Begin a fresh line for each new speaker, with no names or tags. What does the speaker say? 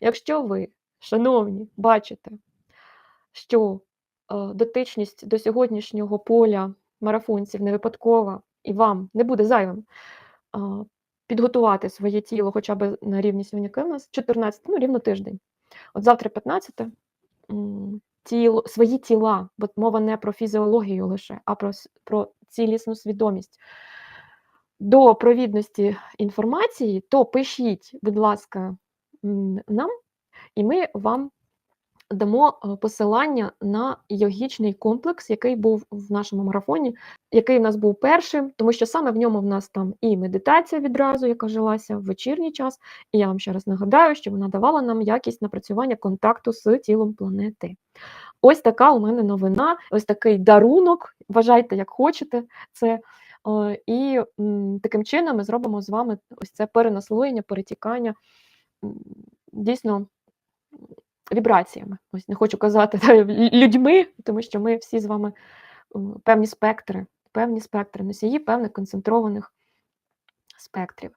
Якщо ви, шановні, бачите, що е, дотичність до сьогоднішнього поля марафонців не випадкова, і вам не буде зайвим підготувати своє тіло хоча б на рівні сьогодні у нас 14, ну рівно тиждень. От завтра 15 тіло, свої тіла, бо мова не про фізіологію лише, а про, про цілісну свідомість. До провідності інформації, то пишіть, будь ласка, нам, і ми вам дамо е, посилання на йогічний комплекс, який був в нашому марафоні, який в нас був першим, тому що саме в ньому в нас там і медитація відразу, яка жилася в вечірній час. І я вам ще раз нагадаю, що вона давала нам якість напрацювання контакту з тілом планети. Ось така у мене новина, ось такий дарунок. Вважайте, як хочете це. Е, І таким чином ми зробимо з вами ось це перенаслоєння, перетікання дійсно вібраціями. Ось не хочу казати та, людьми, тому що ми всі з вами певні спектри, певні спектри, носії певних концентрованих спектрів.